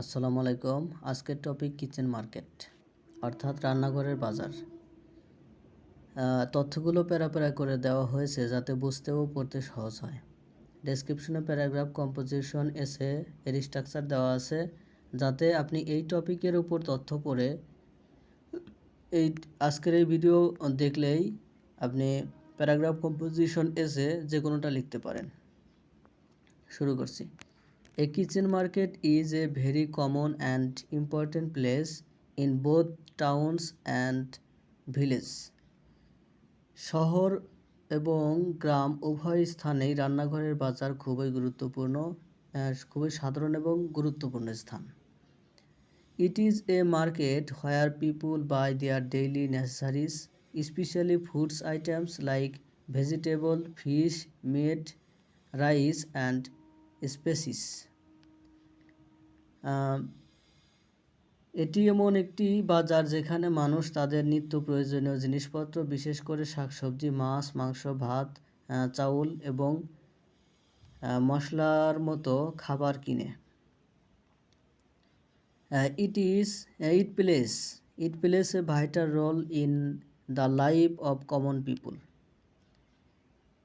আসসালামু আলাইকুম। আজকের টপিক কিচেন মার্কেট অর্থাৎ রান্নাঘরের বাজার। তথ্যগুলো প্যারা করে দেওয়া হয়েছে যাতে বুঝতে ও পড়তে সহজ হয়। ডেসক্রিপশনে প্যারাগ্রাফ কম্পোজিশন এসে এর স্ট্রাকচার দেওয়া আছে যাতে আপনি এই টপিকের উপর তথ্য পড়ে। এই আজকের এই ভিডিও দেখলেই আপনি প্যারাগ্রাফ কম্পোজিশন এসে যে কোনোটা লিখতে পারেন। শুরু করছি। A kitchen market is a very common and important place in both towns and villages. শহর এবং গ্রাম উভয় স্থানেই রান্নাঘরের বাজার খুবই গুরুত্বপূর্ণ খুবই সাধারণ এবং গুরুত্বপূর্ণ স্থান it is a market where people buy their daily necessities specially foods items like vegetable fish meat rice and spices এটি এমন একটি বাজার যেখানে মানুষ তাদের নিত্য প্রয়োজনীয় জিনিসপত্র, বিশেষ করে শাকসবজি, মাছ, মাংস, ভাত চাউল এবং মশলার মতো খাবার কিনে। It is it plays it plays a vital role in the life of common people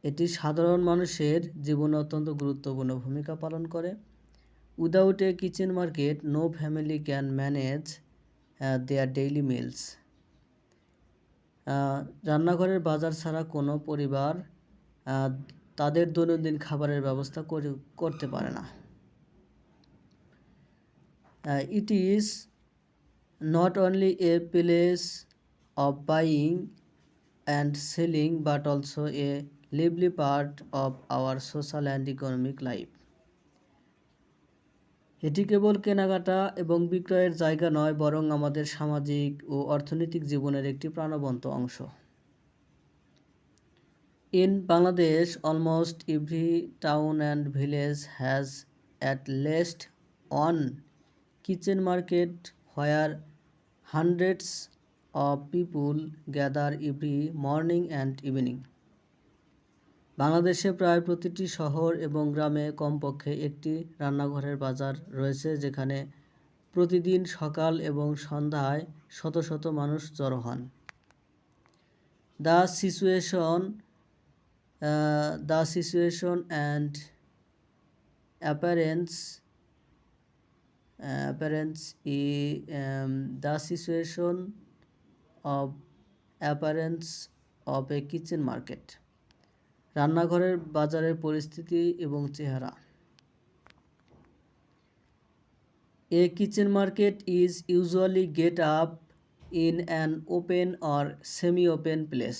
এটি সাধারণ মানুষের জীবনে অত্যন্ত গুরুত্বপূর্ণ ভূমিকা পালন করে। Without a kitchen market no family can manage their daily meals রান্নাঘরের বাজার ছাড়া কোনো পরিবার তাদের দৈনন্দিন খাবারের ব্যবস্থা করে- করতে পারে না। It is not only a place of buying and selling but also a lively part of our social and economic life এটি কেবল কেনাকাটা এবং বিক্রয়ের জায়গা নয়, বরং আমাদের সামাজিক ও অর্থনৈতিক জীবনের একটি প্রাণবন্ত অংশ in Bangladesh, almost every town and village has at least one kitchen market where hundreds of people gather every morning and evening. বাংলাদেশে প্রায় প্রতিটি শহর এবং গ্রামে কমপক্ষে একটি রান্নাঘরের বাজার রয়েছে, যেখানে প্রতিদিন সকাল এবং সন্ধ্যায় শত শত মানুষ জড়ো হন। The situation the situation and appearance appearance E the situation situation appearance appearance a kitchen market রান্নাঘরের বাজারের পরিস্থিতি এবং চেহারা। A kitchen market is usually get up in an open or semi open place.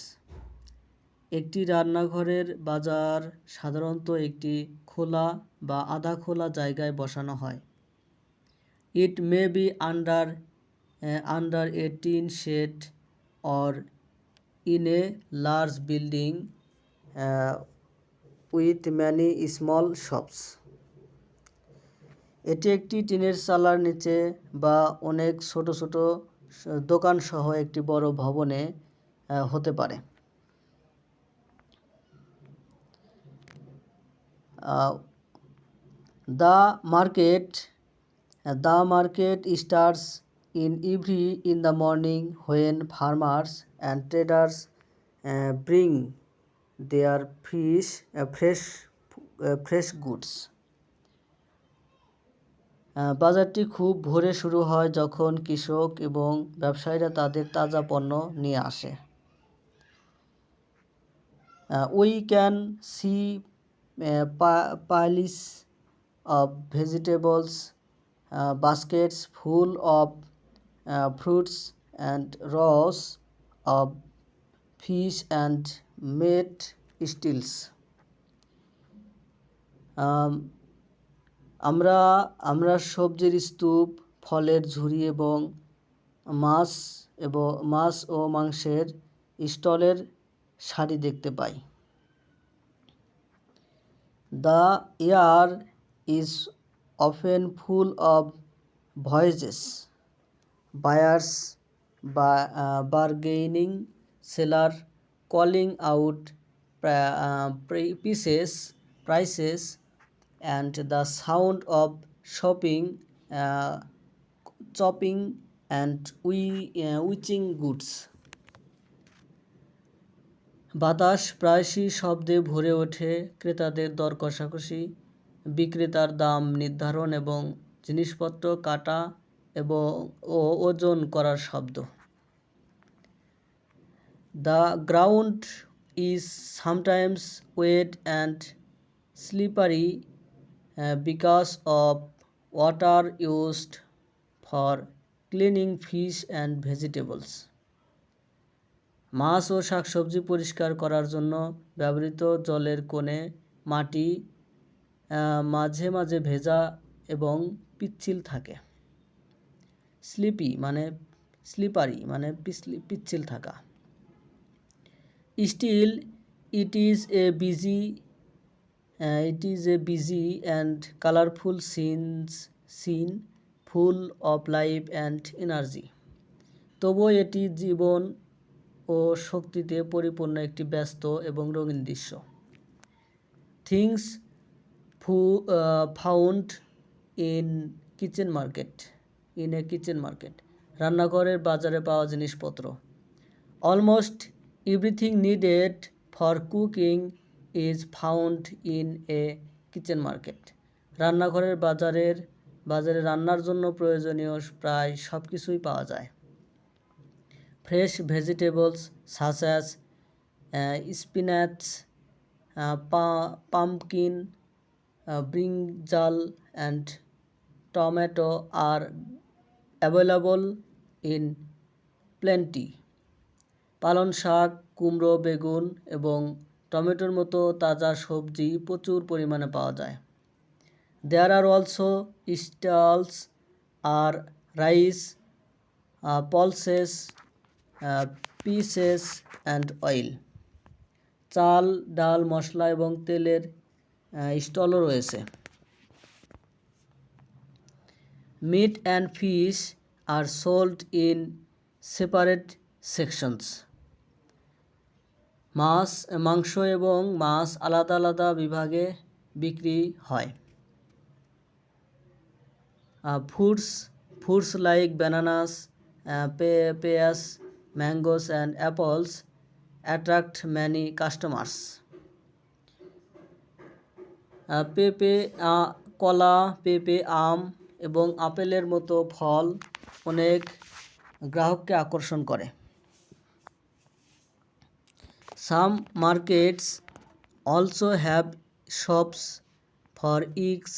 একটি রান্নাঘরের বাজার সাধারণত একটি খোলা বা আধা খোলা জায়গায় বসানো হয়। It may be under under a tin shed or in a large building with many small shops এটি একটি টিনের চালার নিচে বা অনেক ছোট ছোট দোকান সহ একটি বড় ভবনে হতে পারে। The market, the market starts in every in the morning when farmers and traders bring their fish fresh fresh goods বাজারটি খুব ভোরে শুরু হয় যখন কৃষক এবং ব্যবসায়ীরা তাদের তাজা পণ্য নিয়ে আসে। We can see piles of vegetables baskets full of fruits and rows of fish and meat stalls. আমরা আমরা সবজির স্তূপ, ফলের ঝুড়ি এবং মাছ এবং, মাছ ও মাংসের স্টলের শাড়ি দেখতে পাই। The air is often full of voices. Buyers বা bargaining seller uh, pri- pieces, prices, and the sound of shopping chopping and we witching goods বাতাস প্রায়শই শব্দে ভরে ওঠে ক্রেতাদের দর কষাকষি বিক্রেতার দাম নির্ধারণ এবং জিনিসপত্র কাটা এবং ও ওজন করার শব্দ। The ground is sometimes wet and slippery because of water used for cleaning fish and vegetables মাছ ও শাকসবজি পরিষ্কার করার জন্য ব্যবহৃত জলের কোণে মাটি মাঝে মাঝে ভেজা এবং পিচ্ছিল থাকে। স্লিপি মানে স্লিপারি মানে পিচ্ছিল থাকা। Still it is a busy it is a busy and colourful scenes scene full of life and energy তবুও এটি জীবন ও শক্তিতে পরিপূর্ণ একটি ব্যস্ত এবং রঙিন দৃশ্য। Things fou found in kitchen market in a kitchen market রান্নাঘরের বাজারে পাওয়া জিনিসপত্র। Almost everything needed for cooking is found in a kitchen market রান্নাঘরের বাজারের, বাজারে রান্নার জন্য প্রয়োজনীয় প্রায় সব কিছুই পাওয়া যায়। Fresh vegetables as spinach pumpkin brinjal and tomato are available in plenty পালন শাক, কুমড়ো, বেগুন এবং টমেটোর মতো তাজা সবজি প্রচুর পরিমাণে পাওয়া যায়। There are also stalls are rice pulses spices and oil চাল, ডাল, মশলা এবং তেলের স্টলও রয়েছে। Meat and fish are sold in separate sections মাছ, মাংস এবং মাছ আলাদা আলাদা বিভাগে বিক্রি হয়। Foods foods like bananas papayas mangoes and apples attract many customers পেঁপে কলা, পেঁপে, আম এবং আপেলের মতো ফল অনেক গ্রাহককে আকর্ষণ করে। Some markets also have shops for eggs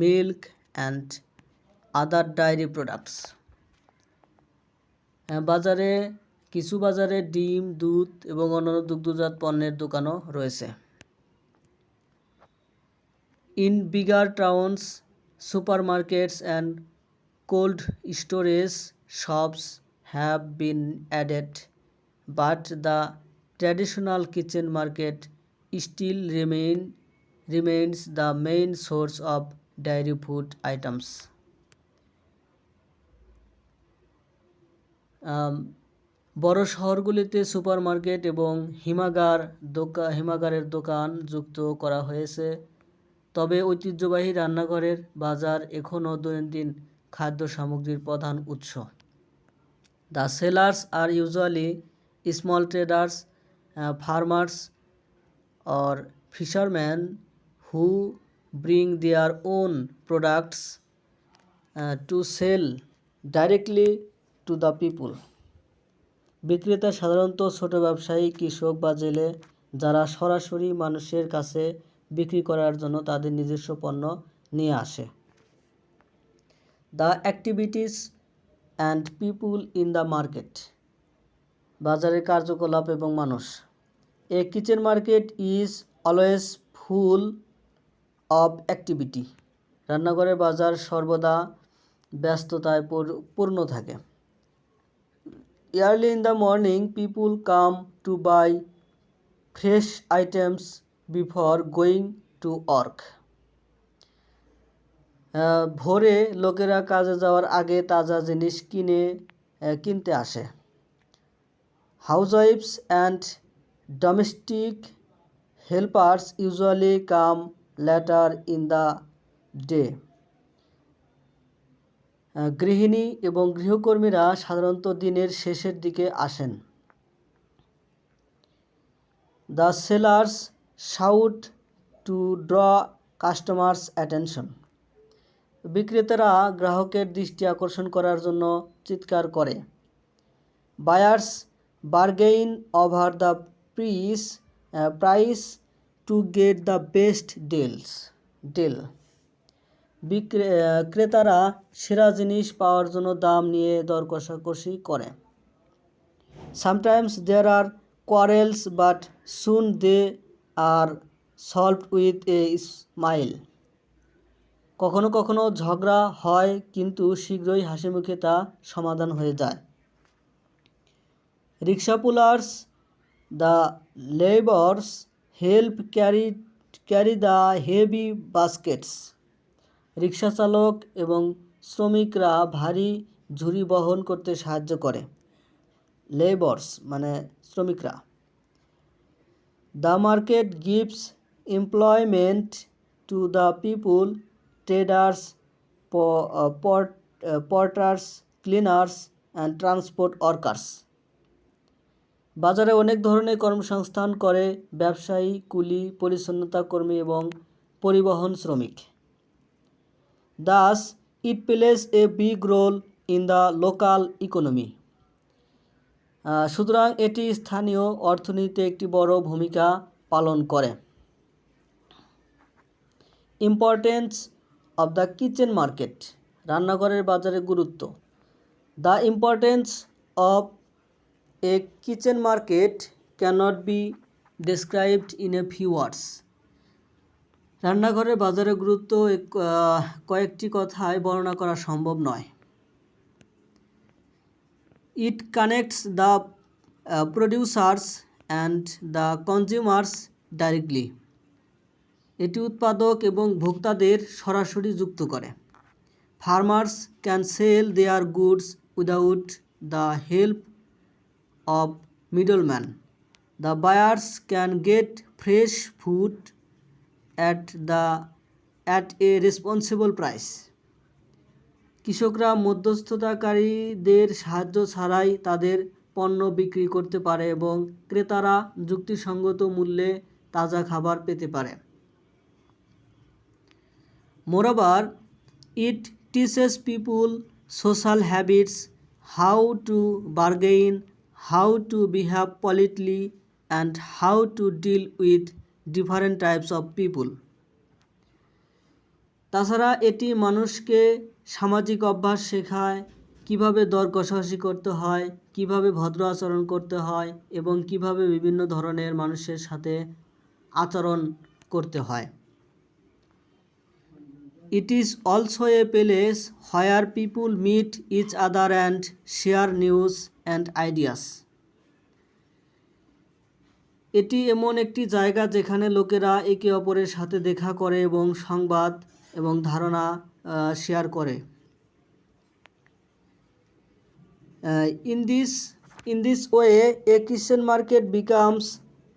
milk and other dairy products বাজারে, কিছু বাজারে ডিম, দুধ এবং অন্যান্য দুগ্ধজাত পণ্যের দোকানও রয়েছে। In bigger towns supermarkets and cold storage shops have been added but the traditional kitchen market still remain remains the main source of dairy food items বড় শহরগুলিতে সুপারমার্কেট এবং হিমাগার দোকান হিমাগারের দোকান যুক্ত করা হয়েছে। তবে ঐতিহ্যবাহী রান্নাঘরের বাজার এখনও দৈনন্দিন খাদ্য সামগ্রীর প্রধান উৎস। The sellers are usually small traders farmers or fisherman who bring their own products to sell directly to the people বিক্রেতা সাধারণত ছোট ব্যবসায়ী, কৃষক বা জেলে যারা সরাসরি মানুষের কাছে বিক্রি করার জন্য তাদের নিজস্ব পণ্য নিয়ে আসে। The activities and people in the market বাজারের কার্যকলাপ এবং মানুষ। A kitchen market is always full of activity. রান্নাঘরের বাজার সর্বদা ব্যস্ততায় পূর্ণ থাকে। Early in the morning, people come to buy fresh items before going to work. ভোরে লোকেরা কাজে যাওয়ার আগে তাজা জিনিস কিনে কিনতে আসে। হাউসওয়াইফস and domestic helpers usually come later in the day. গৃহিণী এবং গৃহকর্মীরা সাধারণত দিনের শেষের দিকে আসেন। The sellers shout to draw customers' attention. বিক্রেতারা গ্রাহকের দৃষ্টি আকর্ষণ করার জন্য চিৎকার করে। Buyers bargain over the price price to get the best deals deal বিক্রে ক্রেতারা সেরা জিনিস পাওয়ার জন্য দাম নিয়ে দর কষাকষি করে। Sometimes there are quarrels but soon they are solved with a smile কখনো কখনো ঝগড়া হয়, কিন্তু শীঘ্রই হাসি মুখে তা সমাধান হয়ে যায়। Rickshaw pullers, the labours help carry carry the heavy baskets. রিক্সা চালক এবং শ্রমিকরা ভারী ঝুড়ি বহন করতে সাহায্য করে। লেবার্স মানে শ্রমিকরা। The market gives employment to the people, traders porters cleaners and transport workers. বাজারে অনেক ধরনের কর্মসংস্থান করে ব্যবসায়ী, কুলি, পরিচ্ছন্নতা কর্মী এবং পরিবহন শ্রমিক। Thus, it plays a big role in the local economy. সুতরাং এটি স্থানীয় অর্থনীতিতে একটি বড় ভূমিকা পালন করে। Importance of the kitchen market, রান্নাঘরের বাজারে গুরুত্ব। The importance of a kitchen market cannot be described in a few words রান্নাঘরের বাজারের গুরুত্ব কয়েকটি কথায় বর্ণনা করা সম্ভব নয়। It connects the producers and the consumers directly এটি উৎপাদক এবং ভোক্তাদের সরাসরি যুক্ত করে। Farmers can sell their goods without the help of middleman the buyers can get fresh food at the at a responsible price কৃষকরা মধ্যস্থতাকারীদের সাহায্য ছাড়াই তাদের পণ্য বিক্রি করতে পারে এবং ক্রেতারা যুক্তিসঙ্গত মূল্যে তাজা খাবার পেতে পারে। Moreover it teaches people social habits how to bargain how to behave politely, and how to deal with different types of people. তাছাড়া এটি মানুষকে সামাজিক অভ্যাস শেখায় কীভাবে দর কষাকষি করতে হয় কীভাবে ভদ্র আচরণ করতে হয় এবং কীভাবে বিভিন্ন ধরনের মানুষের সাথে আচরণ করতে হয় It is also a place where people meet each other and share news and ideas. এটি এমন একটি জায়গা যেখানে লোকেরা একে অপরের সাথে দেখা করে এবং সংবাদ এবং ধারণা শেয়ার করে in this in this way a kitchen market becomes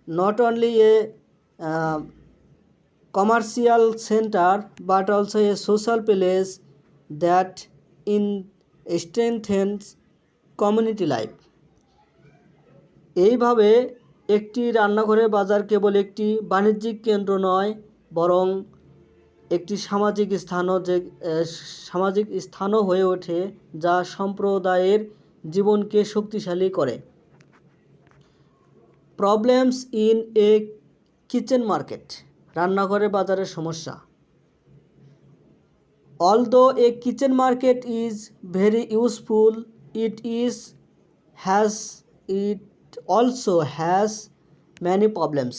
not only a commercial center but also a social place that in strengthens community life. এইভাবে একটি রান্নাঘরের বাজার কেবল একটি বাণিজ্যিক কেন্দ্র নয়, বরং একটি সামাজিক স্থানও যে সামাজিক স্থানও হয়ে ওঠে যা সম্প্রদায়ের জীবনকে শক্তিশালী করে। Problems in a kitchen market রান্নাঘরের বাজারের সমস্যা। Although a kitchen market is very useful it is has it also has many problems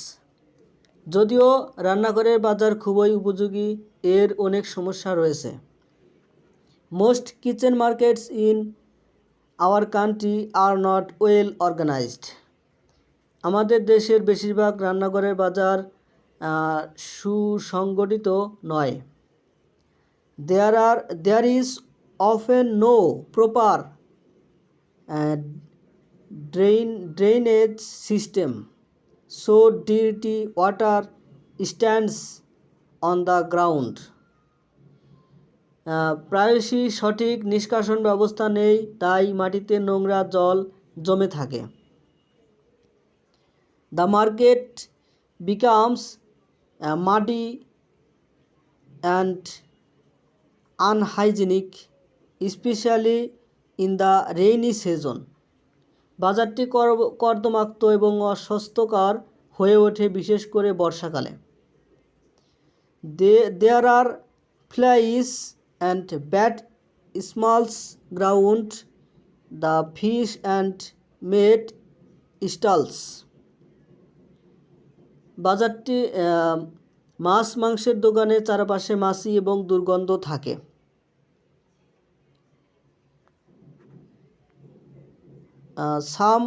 যদিও রান্নাঘরের বাজার খুবই উপযোগী, এর অনেক সমস্যা রয়েছে। Most kitchen markets in our country are not well organised আমাদের দেশের বেশিরভাগ রান্নাঘরের বাজার সুসংগঠিত নয়। There are there is often no proper drain drainage system so DT water stands on the ground প্রায়শই সঠিক নিষ্কাশন ব্যবস্থা নেই, তাই মাটিতে নোংরা জল জমে থাকে। The market becomes muddy and unhygienic, specially in the rainy season. বাজারটি কর- কর্দমাক্ত এবং অস্বাস্থ্যকর হয়ে ওঠে বিশেষ করে বর্ষাকালে। There are flies and bad smells around the fish and meat stalls বাজারটি মাছ মাংসের দোকানে চারপাশে মাছি এবং দুর্গন্ধ থাকে। Some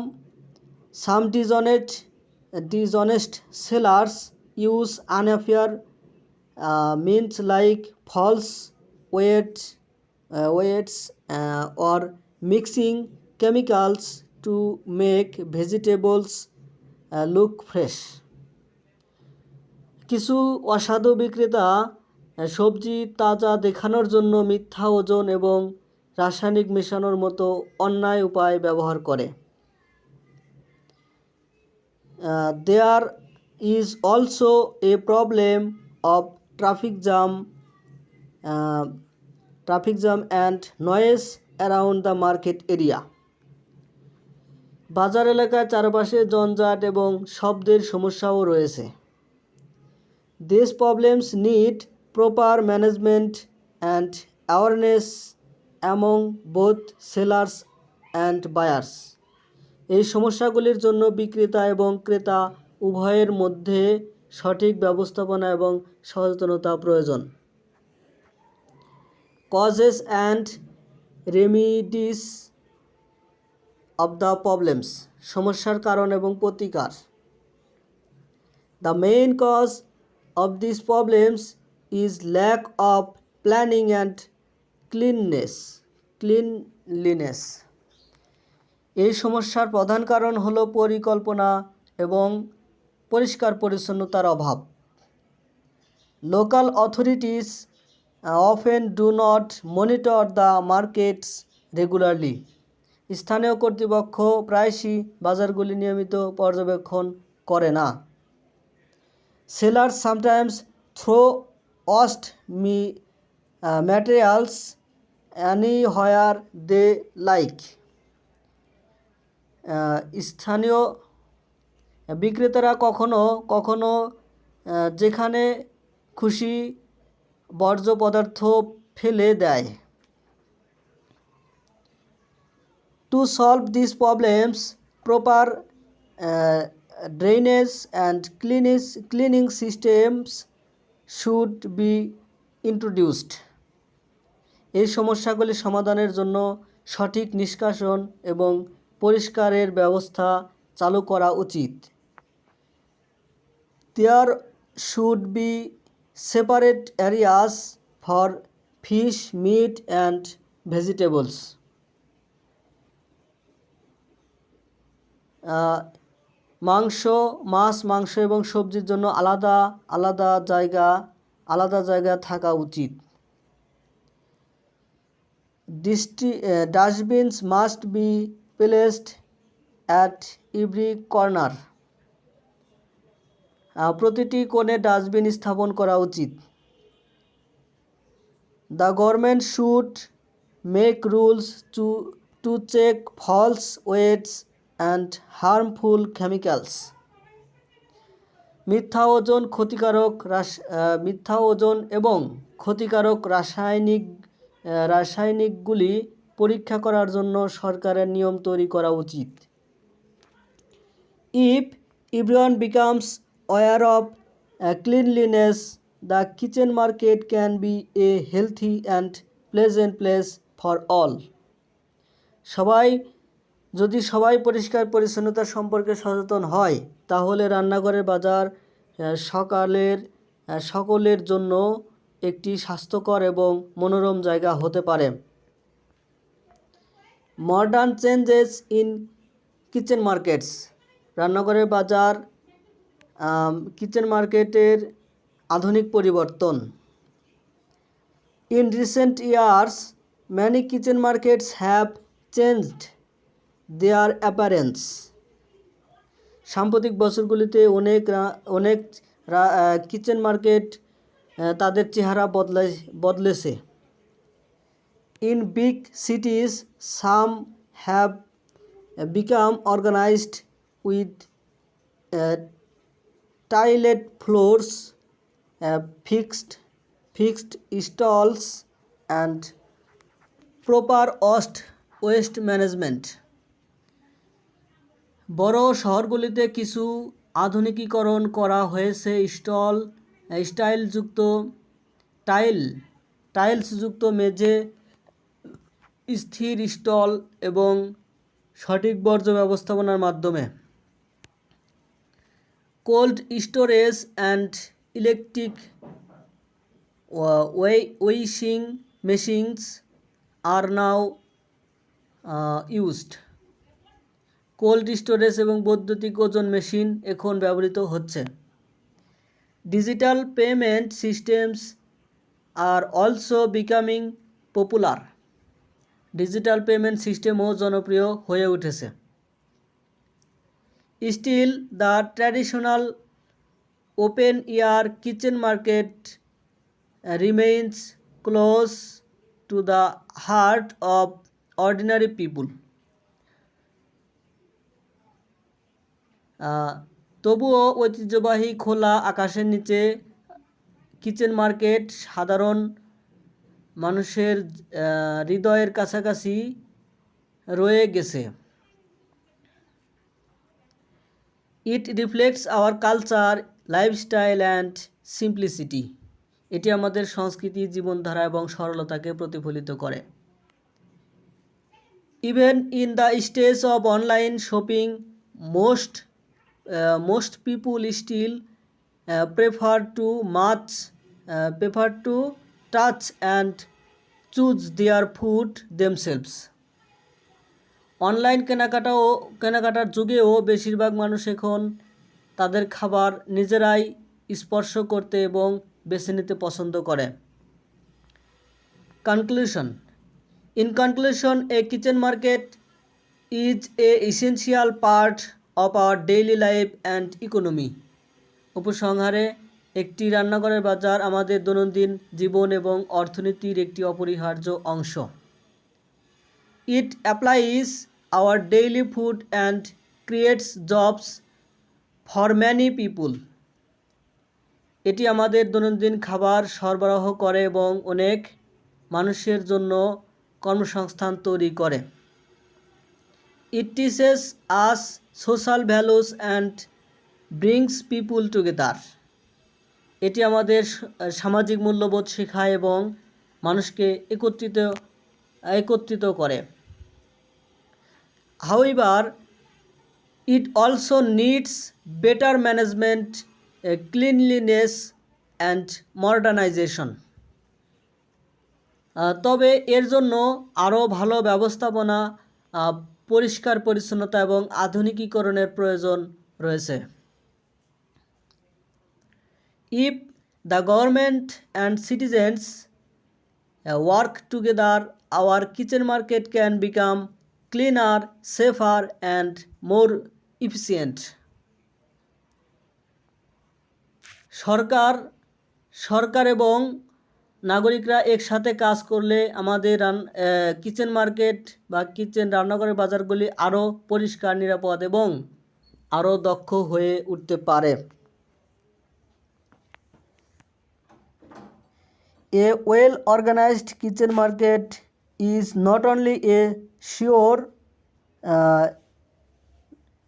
some dishonest, dishonest sellers use unfair means like false, weight weights or mixing chemicals to make vegetables look fresh. কিছু অসাধু বিক্রেতা সবজি তাজা দেখানোর জন্য মিথ্যা ওজন এবং রাসায়নিক মেশানোর মতো অন্যায় উপায় ব্যবহার করে। There is also a problem of traffic jam traffic jam and noise around the market area বাজার এলাকার চারপাশে জঞ্জাট এবং শব্দের সমস্যাও রয়েছে। These problems need proper management and awareness among both sellers and buyers. এই সমস্যাগুলির জন্য বিক্রেতা এবং ক্রেতা উভয়ের মধ্যে সঠিক ব্যবস্থাপনা এবং সচেতনতা প্রয়োজন causes and remedies of the problems সমস্যার কারণ এবং প্রতিকার দ্য main cause of these problems is lack of planning and cleanness. Cleanliness. এই সমস্যার প্রধান কারণ হলো পরিকল্পনা এবং পরিষ্কার পরিচ্ছন্নতার অভাব local authorities often do not monitor the markets regularly স্থানীয় কর্তৃপক্ষ প্রায়শই বাজারগুলি নিয়মিত পর্যবেক্ষণ করে না Sellers sometimes throw wasted me uh, materials anywhere they like. স্থানীয় বিক্রেতারা কখনো কখনো যেখানে খুশি বর্জ্য পদার্থ ফেলে দেয় solve these problems, proper uh, drainage and cleanis- cleaning systems should be introduced. এই সমস্যাগুলি সমাধানের জন্য সঠিক নিষ্কাশন এবং পরিষ্কারের ব্যবস্থা চালু করা উচিত there should be separate areas for fish meat and vegetables মাংস, মাছ, মাংস এবং সবজির জন্য আলাদা আলাদা জায়গা আলাদা জায়গা থাকা উচিত। ডিস্ট্রি dustbins must be placed at every corner. প্রতিটি কোণে ডাস্টবিন স্থাপন করা উচিত। The government should make rules to to check false weights and harmful chemicals. মিথ্যা ওজন ক্ষতিকারক রাস মিথ্যা ওজন এবং ক্ষতিকারক রাসায়নিক রাসায়নিকগুলি পরীক্ষা করার জন্য সরকারের নিয়ম তৈরি করা উচিত। If everyone becomes aware of cleanliness, the kitchen market can be a healthy and pleasant place for all. সবাই যদি সবাই পরিষ্কার পরিচ্ছন্নতা সম্পর্কে সচেতন হয় তাহলে রান্নাঘরের বাজার সকালের সকলের জন্য একটি স্বাস্থ্যকর এবং মনোরম জায়গা হতে পারে। Modern changes in kitchen markets. রান্নাঘরের বাজার কিচেন মার্কেটের আধুনিক পরিবর্তন। In recent years, many kitchen markets have changed there appearance. সাম্প্রতিক বছরগুলিতে অনেক অনেক কিচেন মার্কেট তাদের চেহারা বদলে, বদলেছে। In big cities, some have become organised with tiled floors fixed fixed stalls and proper waste waste management. বড় শহরগুলিতে কিছু আধুনিকীকরণ করা হয়েছে। স্টল স্টাইলযুক্ত টাইল টাইলসযুক্ত মেঝে স্থির স্টল এবং সঠিক বর্জ্য ব্যবস্থাপনার মাধ্যমে। Cold storage and electric machines are now uh, used cold storage এবং বৈদ্যুতিক ওজন মেশিন এখন ব্যবহৃত হচ্ছে। Digital payment systems are also becoming popular. Digital payment সিস্টেমও জনপ্রিয় হয়ে উঠেছে। Still the traditional open air kitchen market uh, close to the heart heart ordinary ordinary people. Ah, তবুও ঐতিহ্যবাহী খোলা আকাশের নিচে কিচেন মার্কেট, সাধারণ মানুষের হৃদয়ের কাছাকাছি রয়ে গেছে। It reflects our culture lifestyle and simplicity এটি আমাদের সংস্কৃতি, জীবনধারা এবং সরলতাকে প্রতিফলিত করে। Even in the stage of online shopping most most people still prefer to much prefer to touch and choose their food themselves online কেনাকাটাও, কেনাকাটার যুগেও বেশিরভাগ মানুষ এখন তাদের খাবার নিজেরাই স্পর্শ করতে এবং বেছে নিতে পছন্দ করে। Conclusion in conclusion a kitchen market is a essential part of our daily life and economy উপসংহারে, একটি রান্নাঘরের বাজার আমাদের দৈনন্দিন জীবন এবং অর্থনীতির একটি অপরিহার্য অংশ। It applies our daily food and creates jobs for many people. এটি আমাদের দৈনন্দিন খাবার সরবরাহ করে এবং অনেক মানুষের জন্য কর্মসংস্থান তৈরি করে। It teaches us social values and brings people together এটি আমাদের সামাজিক মূল্যবোধ শেখায় এবং মানুষকে একত্রিত একত্রিত করে। However it also needs better management cleanliness and modernisation তবে এর জন্য আরও ভালো ব্যবস্থাপনা পরিষ্কার পরিচ্ছন্নতা এবং আধুনিকীকরণের প্রয়োজন রয়েছে। If the government and citizens work together our kitchen market can become cleaner safer and more efficient সরকার সরকার এবং নাগরিকরা একসাথে কাজ করলে আমাদের কিচেন মার্কেট বা কিচেন রান্নাঘরের বাজারগুলি আরও পরিষ্কার, নিরাপদ এবং আরও দক্ষ হয়ে উঠতে পারে। A well organised kitchen market is not only a sure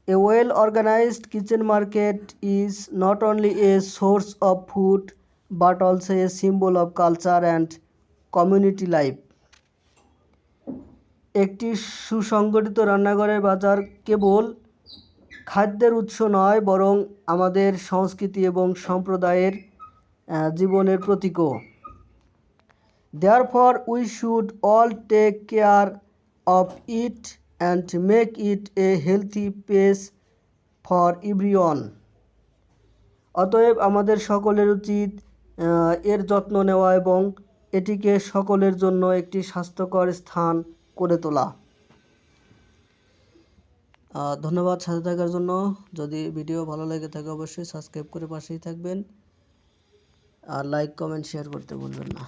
a well organised kitchen market is not only a source of food but also a symbol of culture and community life একটি সুসংগঠিত রান্নাঘরের বাজার কেবল খাদ্যের উৎস নয় বরং আমাদের সংস্কৃতি এবং সম্প্রদায়ের জীবনের প্রতীকও Therefore, we should all take care of it and make it a healthy place for everyone. অতএব আমাদের সকলের উচিত এর যত্ন নেওয়া এবং এটিকে সকলের জন্য একটি স্বাস্থ্যকর স্থান করে তোলা। ধন্যবাদ সাথে থাকার জন্য। যদি ভিডিও ভালো লেগে থাকে অবশ্যই সাবস্ক্রাইব করে পাশেই থাকবেন। আর লাইক কমেন্ট শেয়ার করতে ভুলবেন না।